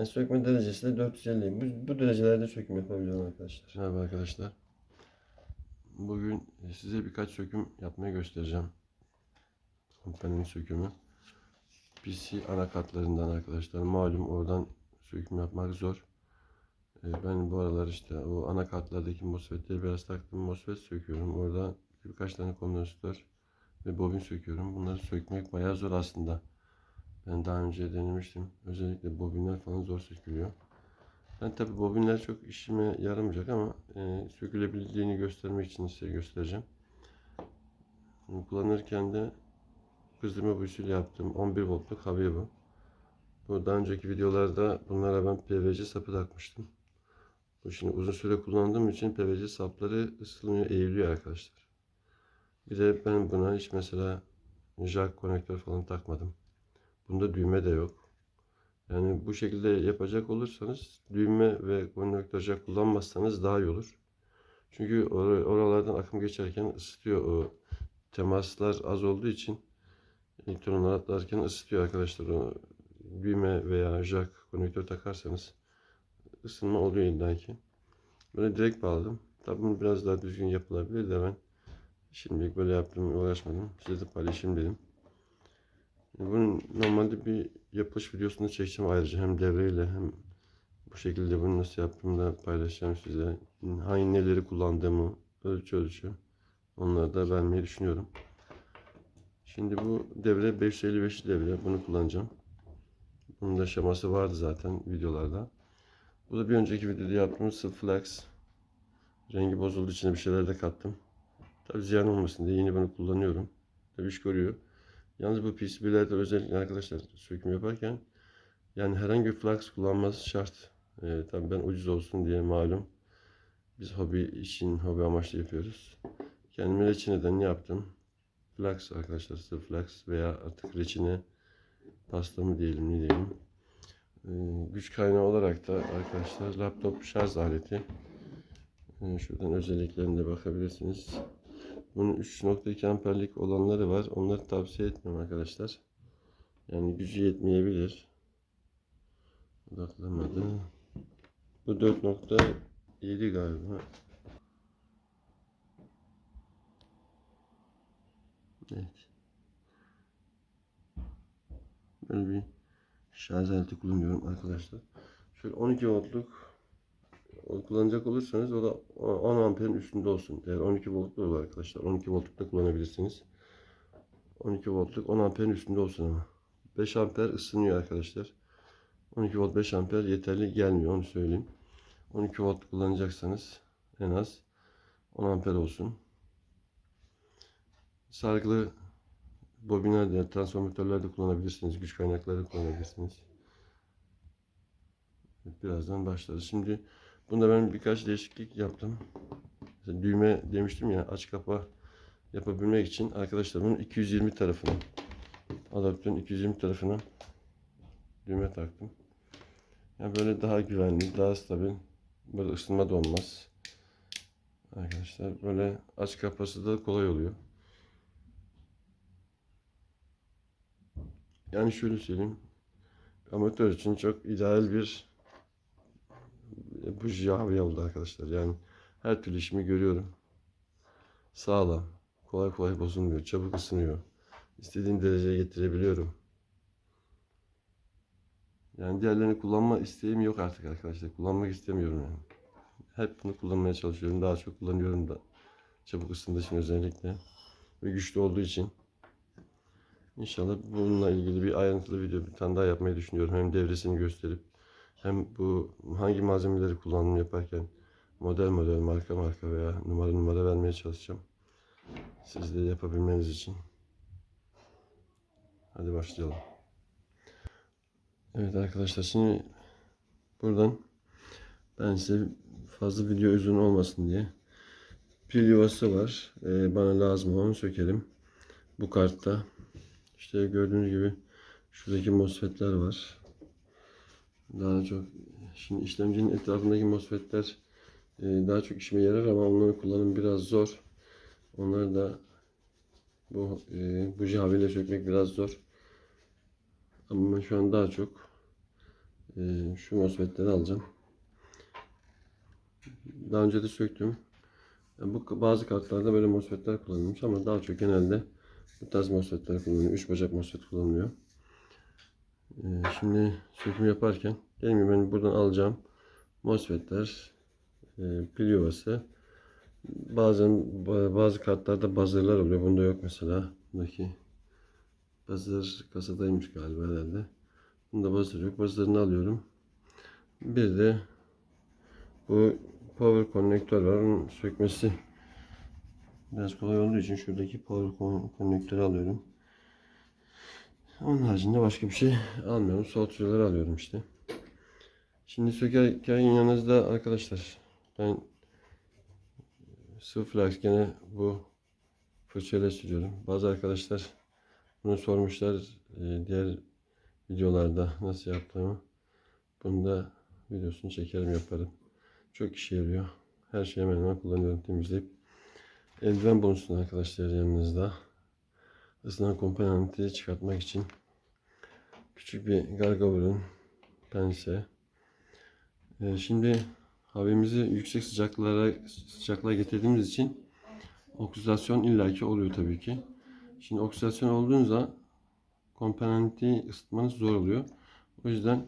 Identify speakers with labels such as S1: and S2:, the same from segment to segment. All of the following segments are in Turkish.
S1: Yani sökme derecesi de 450. Bu, bu derecelerde söküm yapabiliyorum arkadaşlar. Merhaba arkadaşlar. Bugün size birkaç söküm yapmayı göstereceğim. Kompanyanın sökümü. PC anakartlarından arkadaşlar. Malum oradan söküm yapmak zor. Ee, Ben bu aralar işte o anakartlardaki MOSFET'leri biraz taktım. MOSFET söküyorum. Orada birkaç tane kondansatör ve bobin söküyorum. Bunları sökmek bayağı zor aslında. Ben daha önce denemiştim. Özellikle bobinler falan zor sökülüyor. Ben tabi bobinler çok işime yaramayacak ama e, sökülebildiğini göstermek için size göstereceğim. Bunu kullanırken de kızdırma buyusuyla yaptığım 11 voltluk havya bu. Bu daha önceki videolarda bunlara ben PVC sapı takmıştım. Bu şimdi uzun süre kullandığım için PVC sapları ısınıyor, eğiliyor arkadaşlar. Bir de ben buna hiç mesela jack konektör falan takmadım. Bunda düğme de yok. Yani bu şekilde yapacak olursanız düğme ve konnektör jack kullanmazsanız daha iyi olur. Çünkü or- oralardan akım geçerken ısıtıyor o temaslar az olduğu için elektronlar atlarken ısıtıyor arkadaşlar. O düğme veya jack konektör takarsanız ısınma oluyor illaki. Böyle direkt bağladım. Tabii bunu biraz daha düzgün yapılabilir de ben şimdilik böyle yaptım uğraşmadım. Size de paylaşayım dedim. Bunun normalde bir yapılış videosunu çekeceğim ayrıca hem devreyle hem bu şekilde bunu nasıl yaptığımı da paylaşacağım size. Hangi neleri kullandığımı ölçü ölçü onları da vermeyi düşünüyorum. Şimdi bu devre 555 devre bunu kullanacağım. Bunun da şeması vardı zaten videolarda. Bu da bir önceki videoda yaptığımız flex. Rengi bozulduğu için bir şeyler de kattım. Tabi ziyan olmasın diye yine bunu kullanıyorum. Tabi iş görüyor. Yalnız bu PCB'lerde özellikle arkadaşlar söküm yaparken yani herhangi bir flux kullanması şart. Ee, tabii ben ucuz olsun diye malum. Biz hobi için hobi amaçlı yapıyoruz. Kendime reçineden yaptım. Flux arkadaşlar sırf flux veya artık reçine pasta mı diyelim ne diyelim. Ee, güç kaynağı olarak da arkadaşlar laptop şarj aleti. Ee, şuradan özelliklerine bakabilirsiniz. Bunun 3.2 amperlik olanları var. Onları tavsiye etmiyorum arkadaşlar. Yani gücü yetmeyebilir. Odaklamadı. Bu 4.7 galiba. Evet. Böyle bir şarj aleti kullanıyorum arkadaşlar. Şöyle 12 voltluk kullanacak olursanız o da 10 amperin üstünde olsun. Eğer 12 voltluk olur arkadaşlar. 12 voltluk da kullanabilirsiniz. 12 voltluk 10 amperin üstünde olsun ama. 5 amper ısınıyor arkadaşlar. 12 volt 5 amper yeterli gelmiyor onu söyleyeyim. 12 volt kullanacaksanız en az 10 amper olsun. Sargılı bobinler de transformatörler de kullanabilirsiniz. Güç kaynakları kullanabilirsiniz. Birazdan başlarız. Şimdi Bunda ben birkaç değişiklik yaptım. Mesela düğme demiştim ya aç kapa yapabilmek için arkadaşlar bunun 220 tarafına adaptörün 220 tarafına düğme taktım. Yani böyle daha güvenli, daha stabil. Böyle ısınma da olmaz. Arkadaşlar böyle aç kapası da kolay oluyor. Yani şöyle söyleyeyim. Amatör için çok ideal bir bu Java oldu arkadaşlar. Yani her türlü işimi görüyorum. Sağlam. Kolay kolay bozulmuyor. Çabuk ısınıyor. İstediğim dereceye getirebiliyorum. Yani diğerlerini kullanma isteğim yok artık arkadaşlar. Kullanmak istemiyorum yani. Hep bunu kullanmaya çalışıyorum. Daha çok kullanıyorum da. Çabuk ısındığı için özellikle. Ve güçlü olduğu için. İnşallah bununla ilgili bir ayrıntılı video bir tane daha yapmayı düşünüyorum. Hem devresini gösterip hem bu hangi malzemeleri kullanım yaparken model model, marka marka veya numara numara vermeye çalışacağım. Siz de yapabilmeniz için. Hadi başlayalım. Evet arkadaşlar şimdi buradan ben size fazla video uzun olmasın diye pil yuvası var. Ee, bana lazım onu sökelim. Bu kartta işte gördüğünüz gibi şuradaki MOSFET'ler var. Daha çok şimdi işlemcinin etrafındaki MOSFET'ler e, daha çok işime yarar ama onların kullanımı biraz zor. Onları da bu e, buji havayla sökmek biraz zor. Ama ben şu an daha çok e, şu MOSFET'leri alacağım. Daha önce de söktüm. Bu bazı kartlarda böyle MOSFET'ler kullanılmış ama daha çok genelde bu tarz MOSFET'ler kullanılıyor. Üç bacak MOSFET kullanılıyor. E, şimdi söküm yaparken dediğim gibi ben buradan alacağım MOSFET'ler, e, pil yuvası, bazen ba- bazı kartlarda buzzer'lar oluyor. Bunda yok mesela. Bundaki buzzer kasadaymış galiba herhalde. Bunda buzzer yok. Buzzer'ını alıyorum. Bir de bu power konnektör var. Onun sökmesi biraz kolay olduğu için şuradaki power kon- konnektörü alıyorum. Onun haricinde başka bir şey almıyorum. Soğutucuları alıyorum işte. Şimdi sökerken yanınızda arkadaşlar ben sıvı flaks gene bu fırçayla sürüyorum. Bazı arkadaşlar bunu sormuşlar e, diğer videolarda nasıl yaptığımı. Bunu da videosunu çekerim yaparım. Çok işe yarıyor. Her şeyi hemen hemen kullanıyorum temizleyip. Eldiven bulunsun arkadaşlar yanınızda. Isınan komponenti çıkartmak için küçük bir gargavurun pense. Ee, şimdi havimizi yüksek sıcaklığa sıcaklığa getirdiğimiz için oksidasyon illaki oluyor tabii ki. Şimdi oksidasyon olduğunuzda komponenti ısıtmanız zor oluyor. O yüzden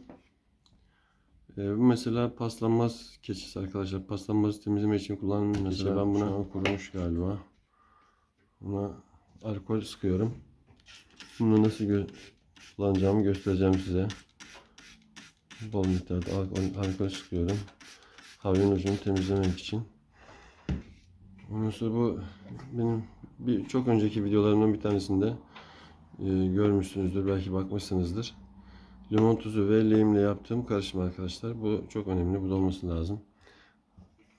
S1: e, bu mesela paslanmaz keçisi arkadaşlar. Paslanmazı temizleme için kullanılan mesela ben buna kurumuş galiba. Buna alkol sıkıyorum. Bunu nasıl gö- kullanacağımı göstereceğim size. Bol miktarda alkol, alkol sıkıyorum. Havyanın ucunu temizlemek için. Ondan sonra bu benim bir çok önceki videolarımdan bir tanesinde e, görmüşsünüzdür. Belki bakmışsınızdır. Limon tuzu ve lehimle yaptığım karışım arkadaşlar. Bu çok önemli. Bu da olması lazım.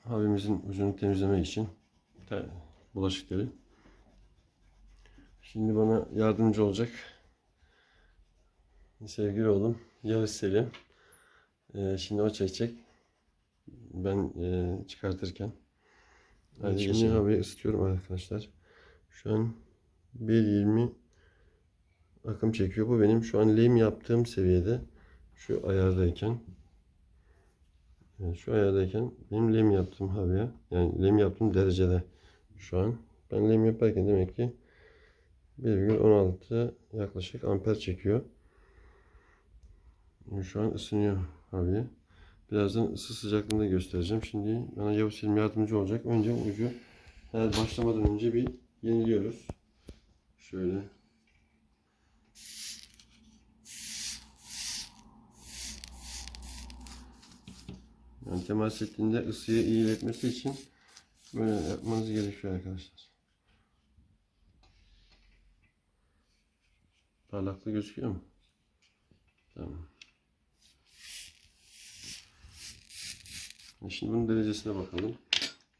S1: Havimizin ucunu temizlemek için bulaşıkları. Şimdi bana yardımcı olacak sevgili oğlum Yavuz Selim. Ee, şimdi o çekecek. Ben e, çıkartırken. Hadi şimdi
S2: geçelim.
S1: havayı ısıtıyorum arkadaşlar. Şu an 1.20 akım çekiyor. Bu benim şu an lehim yaptığım seviyede. Şu ayardayken. Yani şu ayardayken benim lehim yaptığım havaya yani lehim yaptığım derecede şu an. Ben lehim yaparken demek ki 1,16 yaklaşık amper çekiyor. Şu an ısınıyor havaya. Birazdan ısı sıcaklığını da göstereceğim. Şimdi bana Yavuz Selim yardımcı olacak. Önce ucu her başlamadan önce bir yeniliyoruz. Şöyle. Yani temas ettiğinde ısıyı iyi iletmesi için böyle yapmanız gerekiyor arkadaşlar. Parlaklığı gözüküyor mu? Tamam. E Şimdi bunun derecesine bakalım.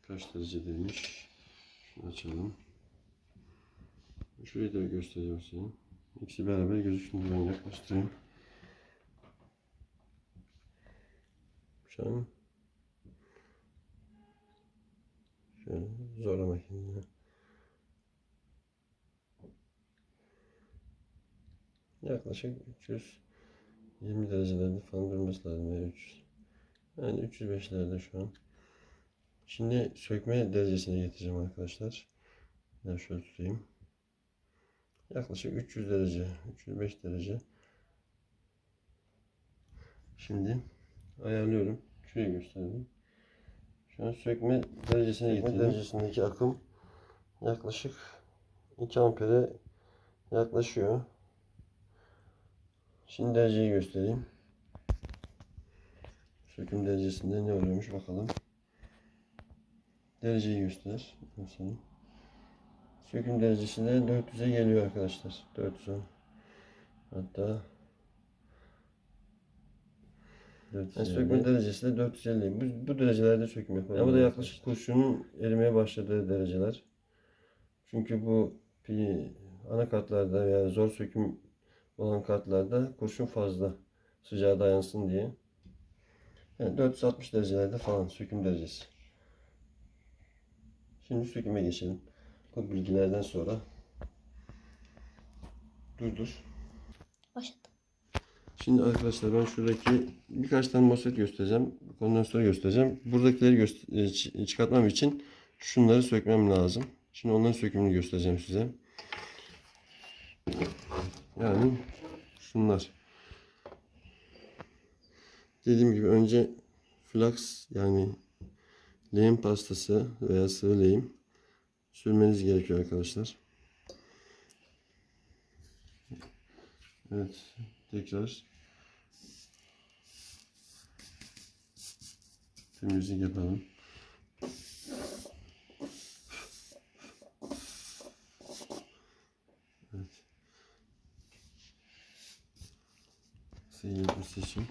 S1: Kaç derecedeymiş? Şunu açalım. Şurayı da göstereceğim size. İkisi beraber gözüksün ben yaklaştırayım. Şu an şöyle zorlama kendini. Yaklaşık 320 derecelerde falan durması lazım. veya 300. Yani 305'lerde şu an. Şimdi sökme derecesine getireceğim arkadaşlar. Ben şöyle tutayım. Yaklaşık 300 derece, 305 derece. Şimdi ayarlıyorum. Şuraya gösterdim. Şu an sökme derecesine getirdim. derecesindeki akım yaklaşık 2 ampere yaklaşıyor. Şimdi dereceyi göstereyim. Söküm derecesinde ne oluyormuş bakalım. Dereceyi göster. Mesela. Söküm derecesinde 400'e geliyor arkadaşlar. 410. Hatta yani sökme derecesi de 450. Bu, bu derecelerde söküm yapalım. Ya bu da yaklaşık kurşunun erimeye başladığı dereceler. Çünkü bu pi- anakartlarda veya zor söküm olan kartlarda kurşun fazla sıcağa dayansın diye. Yani 460 derecelerde falan söküm derecesi. Şimdi söküme geçelim. Bu bilgilerden sonra. Dur dur.
S2: Başladım.
S1: Şimdi arkadaşlar ben şuradaki birkaç tane MOSFET göstereceğim. Kondansatörü göstereceğim. Buradakileri göster- e, çı- çıkartmam için şunları sökmem lazım. Şimdi onların sökümünü göstereceğim size. Yani şunlar. Dediğim gibi önce flux yani lehim pastası veya sıvı lehim sürmeniz gerekiyor arkadaşlar. Evet, tekrar temizlik yapalım. Sıyırması için.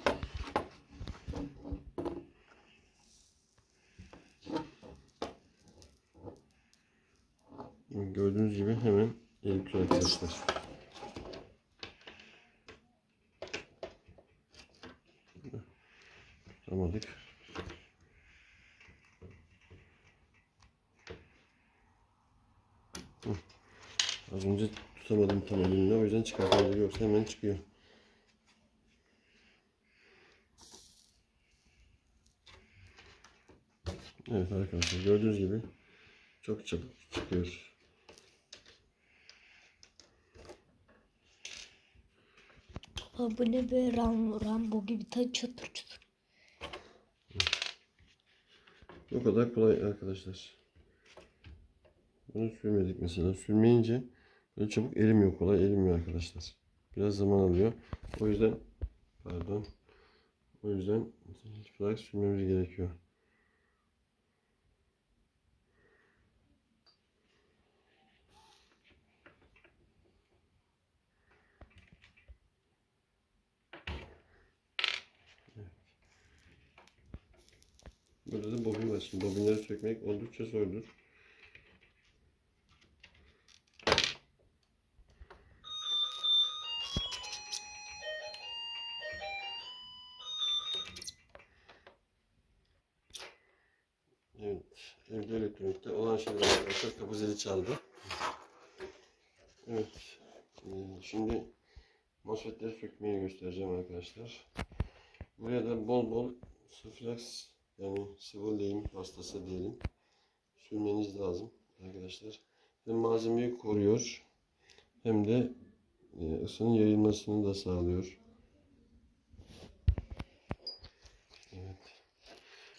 S1: Gördüğünüz gibi hemen eritiyor arkadaşlar. Tutamadık. Az önce tutamadım tam elimle o yüzden çıkartamadım yoksa hemen çıkıyor. Evet arkadaşlar gördüğünüz gibi çok çabuk çıkıyor.
S2: Baba bu ne böyle Ram, Rambo gibi ta çatır çatır.
S1: Bu kadar kolay arkadaşlar. Bunu sürmedik mesela. Sürmeyince böyle çabuk erimiyor. Kolay erimiyor arkadaşlar. Biraz zaman alıyor. O yüzden pardon. O yüzden flak sürmemiz gerekiyor. Şimdi bobinleri sökmek oldukça zordur. Evet. Evde elektronikte olan şeyler arkadaşlar kapı zili çaldı. Evet. Ee, Şimdi MOSFET'leri sökmeyi göstereceğim arkadaşlar. Buraya da bol bol sıflax yani sıvı lehim pastası diyelim sürmeniz lazım arkadaşlar. Hem malzemeyi koruyor hem de e, ısının yayılmasını da sağlıyor. Evet.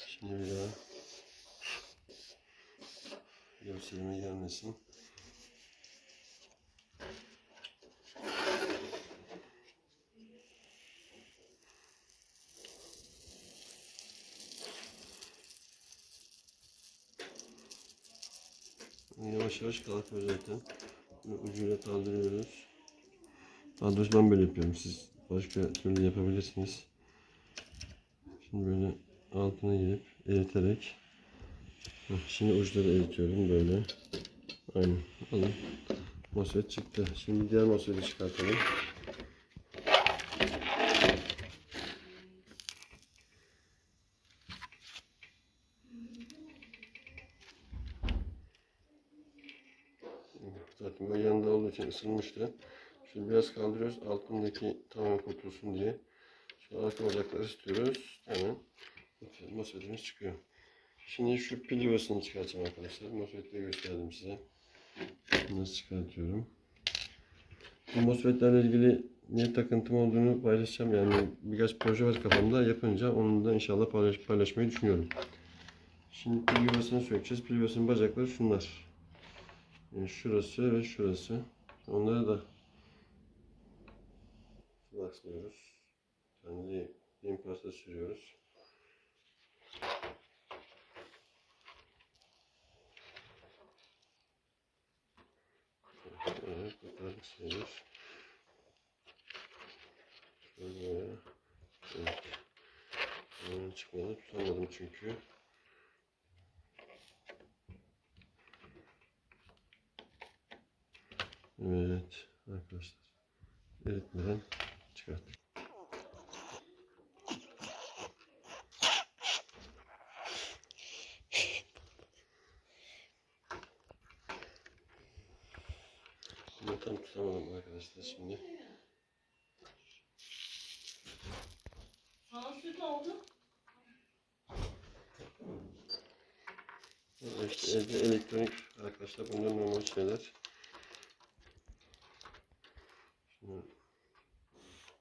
S1: Şimdi bir daha gösterime gelmesin. Yavaş yavaş kalkıyor zaten. Böyle ucuyla kaldırıyoruz. Daha doğrusu ben böyle yapıyorum. Siz başka türlü yapabilirsiniz. Şimdi böyle altına girip eriterek Şimdi uçları eritiyorum böyle. Aynen. Alın. MOSFET çıktı. Şimdi diğer MOSFET'i çıkartalım. Zaten böyle yanında olduğu için ısınmıştı. Şimdi biraz kaldırıyoruz. Altındaki tamamen kurtulsun diye. Şu arka bacakları istiyoruz. Hemen MOSFET'imiz çıkıyor. Şimdi şu pil yuvasını çıkartacağım arkadaşlar. MOSFET'leri gösterdim size. Nasıl çıkartıyorum. Bu MOSFET'lerle ilgili ne takıntım olduğunu paylaşacağım. Yani birkaç proje var kafamda. Yapınca onu da inşallah paylaş, paylaşmayı düşünüyorum. Şimdi pil yuvasını sökeceğiz. Pil yuvasının bacakları şunlar. Yani şurası ve şurası. Onları da fluxlıyoruz. Yani lim pasta sürüyoruz. Evet, kurtardık sayılır. Şöyle. Evet. Çıkmadı. Tutamadım çünkü. Evet arkadaşlar. Eritmeden çıkarttık. Bunu tam tutamadım arkadaşlar şimdi.
S3: MOSFET oldu.
S1: İşte evde elektronik arkadaşlar bunlar normal şeyler. Şimdi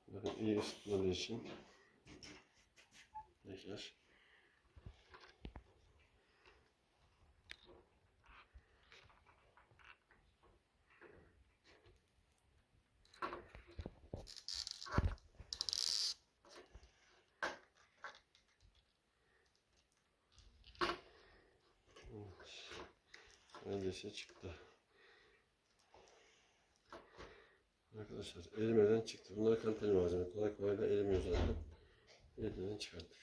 S1: bakın iyi ısıtmadığı için tekrar. Neredeyse çıktı. Arkadaşlar erimeden çıktı. Bunlar kaliteli malzeme. Kolay kolay da erimiyor zaten. Erimeden çıkarttık.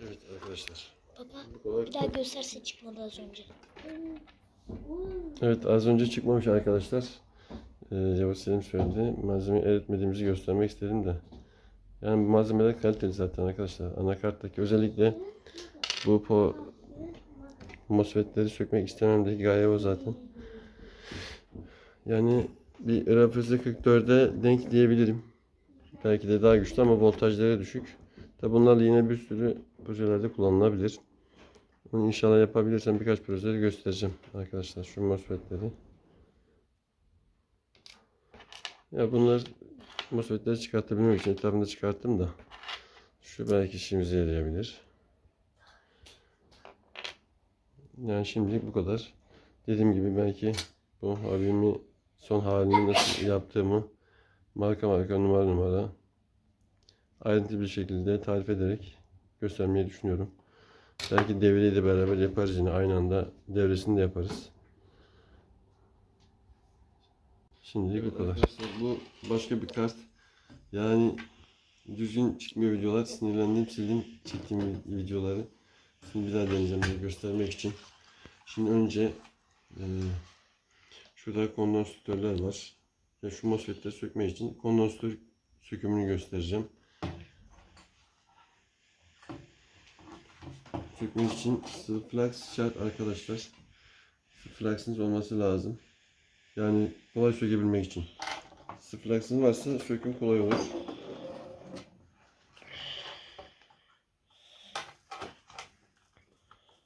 S1: Evet arkadaşlar.
S2: Baba
S1: kadar.
S2: bir daha gösterse çıkmadı az önce.
S1: Evet az önce çıkmamış arkadaşlar. Ee, Yavuz Selim söyledi. Malzemeyi eritmediğimizi göstermek istedim de. Yani malzemeler kaliteli zaten arkadaşlar. Anakarttaki özellikle bu po MOSFET'leri sökmek istememdeki gaye o zaten. Yani bir RPS 44'e denk diyebilirim. Belki de daha güçlü ama voltajları düşük. Tabi bunlarla yine bir sürü projelerde kullanılabilir. Bunu inşallah yapabilirsem birkaç projede göstereceğim arkadaşlar şu MOSFET'leri. Ya bunlar MOSFET'leri çıkartabilmek için etrafında çıkarttım da şu belki işimize yarayabilir. Yani şimdilik bu kadar. Dediğim gibi belki bu abimi son halini nasıl yaptığımı marka marka numara numara ayrıntılı bir şekilde tarif ederek göstermeyi düşünüyorum. Belki devreyi de beraber yaparız yine aynı anda devresini de yaparız. Şimdilik bu kadar. Bu başka bir kart. Yani düzgün çıkmıyor videolar. Sinirlendim sildim çektiğim videoları. Şimdi bir daha deneyeceğim diye göstermek için. Şimdi önce e, şurada kondansatörler var. Ya şu MOSFET'leri sökmek için kondansatör sökümünü göstereceğim. Sökmek için sıvı flux şart arkadaşlar. Sıvı flux'ınız olması lazım. Yani kolay sökebilmek için. Sıvı flux'ınız varsa söküm kolay olur.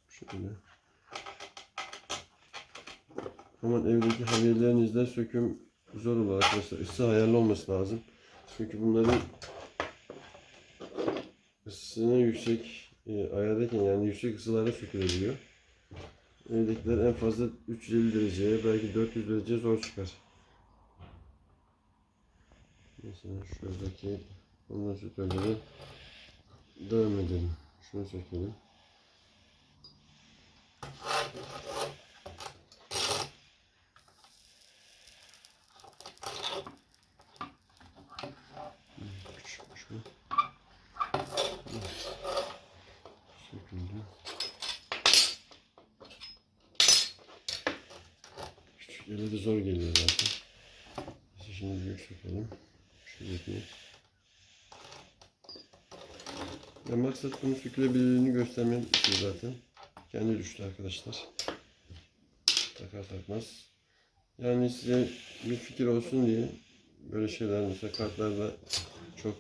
S1: Şöyle. Aman evdeki haberlerinizde söküm zor olur arkadaşlar. Isı ayarlı olması lazım. Çünkü bunların ısısını yüksek e, ayardayken yani yüksek ısılarda sökülebiliyor. Evdekiler en fazla 350 dereceye belki 400 derece zor çıkar. Mesela şuradaki kondansatörleri devam edelim. Şunu sökelim. Küçükmüş bu. Söküldü. Küçük ele de zor geliyor zaten. Neyse şimdi sökelim. Şuradaki. Ya maksat bunun sökülebilirliğini göstermem zaten. Kendi düştü arkadaşlar. Takar takmaz. Yani size bir fikir olsun diye böyle şeyler mesela kartlarda çok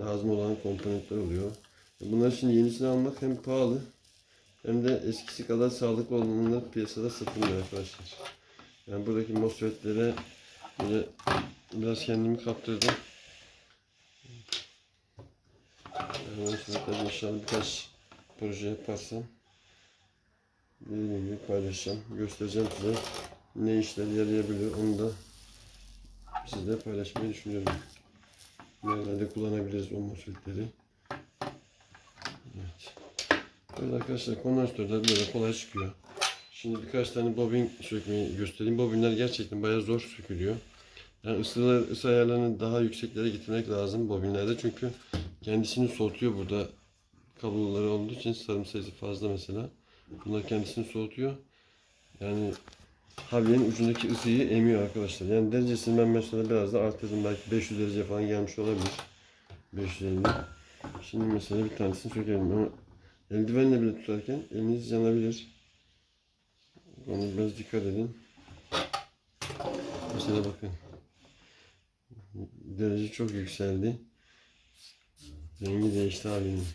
S1: lazım olan komponentler oluyor. Bunlar için yenisini almak hem pahalı hem de eskisi kadar sağlıklı olmaları piyasada satılmıyor arkadaşlar. Yani buradaki MOSFET'lere böyle biraz kendimi kaptırdım. Yani MOSFET'leri inşallah birkaç proje yaparsam dediğim gibi paylaşacağım. Göstereceğim size ne işler yarayabiliyor onu da sizle paylaşmayı düşünüyorum. Nerelerde kullanabiliriz o MOSFET'leri. Evet. Böyle arkadaşlar kondansatörler böyle kolay çıkıyor. Şimdi birkaç tane bobin sökmeyi göstereyim. Bobinler gerçekten bayağı zor sökülüyor. Yani ısılar, ısı ayarlarını daha yükseklere getirmek lazım bobinlerde. Çünkü kendisini soğutuyor burada. Kabloları olduğu için sarım sayısı fazla mesela. Bunlar kendisini soğutuyor. Yani havyenin ucundaki ısıyı emiyor arkadaşlar. Yani derecesini ben mesela biraz da arttırdım. Belki 500 derece falan gelmiş olabilir. 550. Şimdi mesela bir tanesini sökelim ama eldivenle bile tutarken eliniz yanabilir. Onu biraz dikkat edin. Mesela bakın. Derece çok yükseldi. Rengi değişti halinin.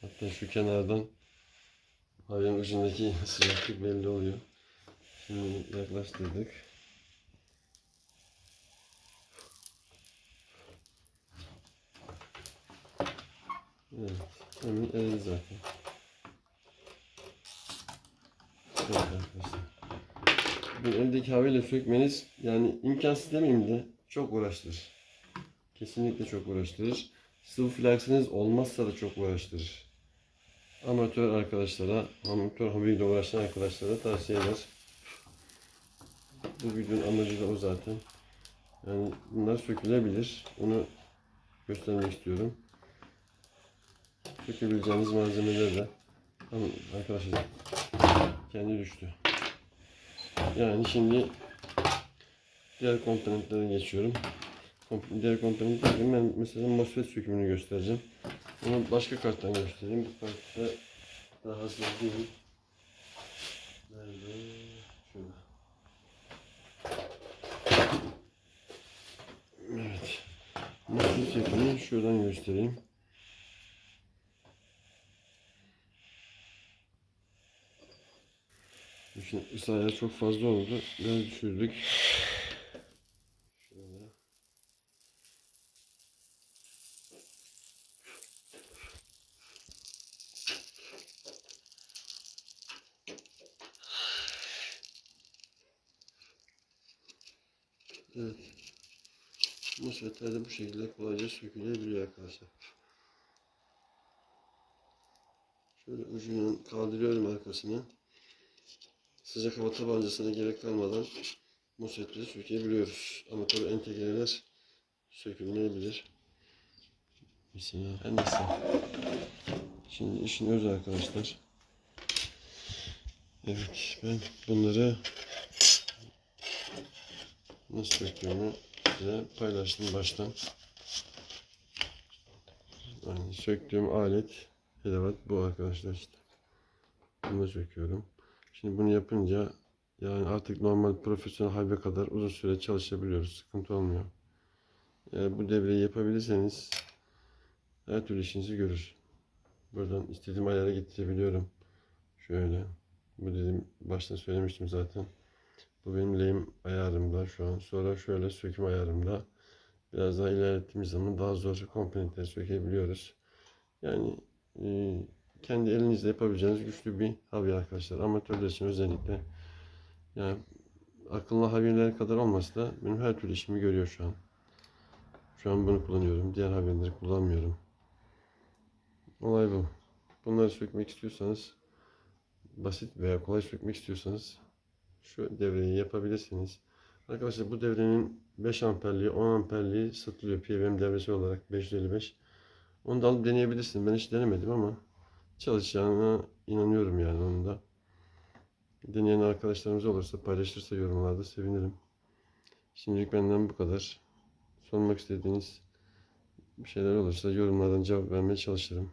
S1: Hatta şu kenardan havyanın ucundaki sıcaklık belli oluyor. Şimdi yaklaştırdık. Evet, hemen eridi zaten. Evet arkadaşlar. Bu eldeki havayla sökmeniz yani imkansız demeyeyim de çok uğraştırır. Kesinlikle çok uğraştırır. Sıvı flaksınız olmazsa da çok uğraştırır. Amatör arkadaşlara, amatör hobiyle uğraşan arkadaşlara tavsiye eder. Bu videonun amacı da o zaten. Yani bunlar sökülebilir. Onu göstermek istiyorum. Sökebileceğiniz malzemeler de Tamam arkadaşlar kendi düştü. Yani şimdi diğer komponentlere geçiyorum. Diğer komponentler ben mesela MOSFET sökümünü göstereceğim. Onu başka karttan göstereyim. Bu kartta daha hazır değil. Nerede? Şurada. Evet. MOSFET sökümünü şuradan göstereyim. Şimdi ayarı çok fazla oldu. Biraz düşürdük. Evet. Musvetler de bu şekilde kolayca sökülebiliyor arkadaşlar. Şöyle ucundan kaldırıyorum arkasını. Sıcak hava tabancasına gerek kalmadan musvetleri sökebiliyoruz. Ama tabi entegreler sökülmeyebilir. Neyse. Şimdi işin özü arkadaşlar. Evet ben bunları nasıl söktüğümü size paylaştım baştan. Yani söktüğüm alet edevat bu arkadaşlar işte. Bunu söküyorum. Şimdi bunu yapınca yani artık normal profesyonel halbe kadar uzun süre çalışabiliyoruz. Sıkıntı olmuyor. Eğer bu devreyi yapabilirseniz her türlü işinizi görür. Buradan istediğim ayara getirebiliyorum. Şöyle. Bu dedim başta söylemiştim zaten. Bu benim lehim ayarımda şu an. Sonra şöyle söküm ayarımda. Biraz daha ilerlettiğimiz zaman daha zor komponentleri sökebiliyoruz. Yani e, kendi elinizle yapabileceğiniz güçlü bir havya arkadaşlar. Amatörler için özellikle yani akıllı havyeler kadar olmasa da benim her türlü işimi görüyor şu an. Şu an bunu kullanıyorum. Diğer havyeleri kullanmıyorum. Olay bu. Bunları sökmek istiyorsanız basit veya kolay sökmek istiyorsanız şu devreyi yapabilirsiniz. Arkadaşlar bu devrenin 5 amperliği 10 amperliği satılıyor PWM devresi olarak 555. Onu da alıp deneyebilirsin. Ben hiç denemedim ama çalışacağına inanıyorum yani onun da. Deneyen arkadaşlarımız olursa paylaşırsa yorumlarda sevinirim. Şimdilik benden bu kadar. Sormak istediğiniz bir şeyler olursa yorumlardan cevap vermeye çalışırım.